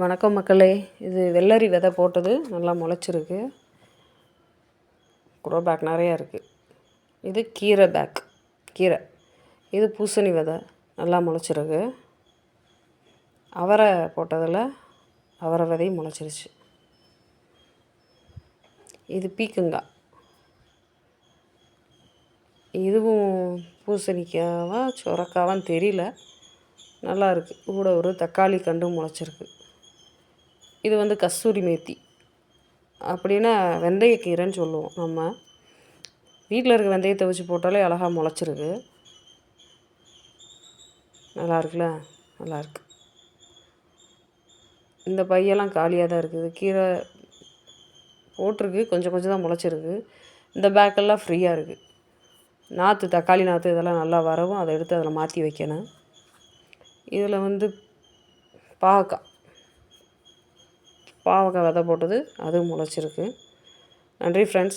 வணக்கம் மக்களே. இது வெள்ளரி விதை போட்டது. நல்லா முளைச்சிருக்கு. குரோ பேக் நிறையா இருக்குது இது கீரை பேக் கீரை. இது பூசணி விதை. நல்லா முளைச்சிருக்கு. அவரை போட்டதில் அவரை விதையும் முளைச்சிருச்சு. இது பீக்கங்காய். இதுவும் பூசணிக்காவா சுரக்காவான்னு தெரியல. நல்லா இருக்குது கூட ஒரு தக்காளி கண்டு முளைச்சிருக்கு. இது வந்து கஸ்தூரி மேத்தி அப்படின்னா வெந்தயக்கீரைன்னு சொல்லுவோம் நம்ம. வீட்டில் இருக்க வெந்தயத்தை வச்சு போட்டாலே அழகாக முளைச்சிருக்கு. நல்லா இருக்குல்ல? நல்லா இருக்கு. இந்த பையெல்லாம் காலியாக தான் இருக்குது. கீரை போட்டிருக்கு. கொஞ்சம் கொஞ்சம் தான் முளைச்சிருக்கு. இந்த பேக்கெல்லாம் ஃப்ரீயாக இருக்குது நாற்று தக்காளி நாற்று இதெல்லாம் நல்லா வரவும் அதை எடுத்து அதில் மாற்றி வைக்கணும். இதில் வந்து பாகக்காய். பாவக்காய் விதை போட்டது அதுவும் முளைச்சிருக்கு. நன்றி ஃப்ரெண்ட்ஸ்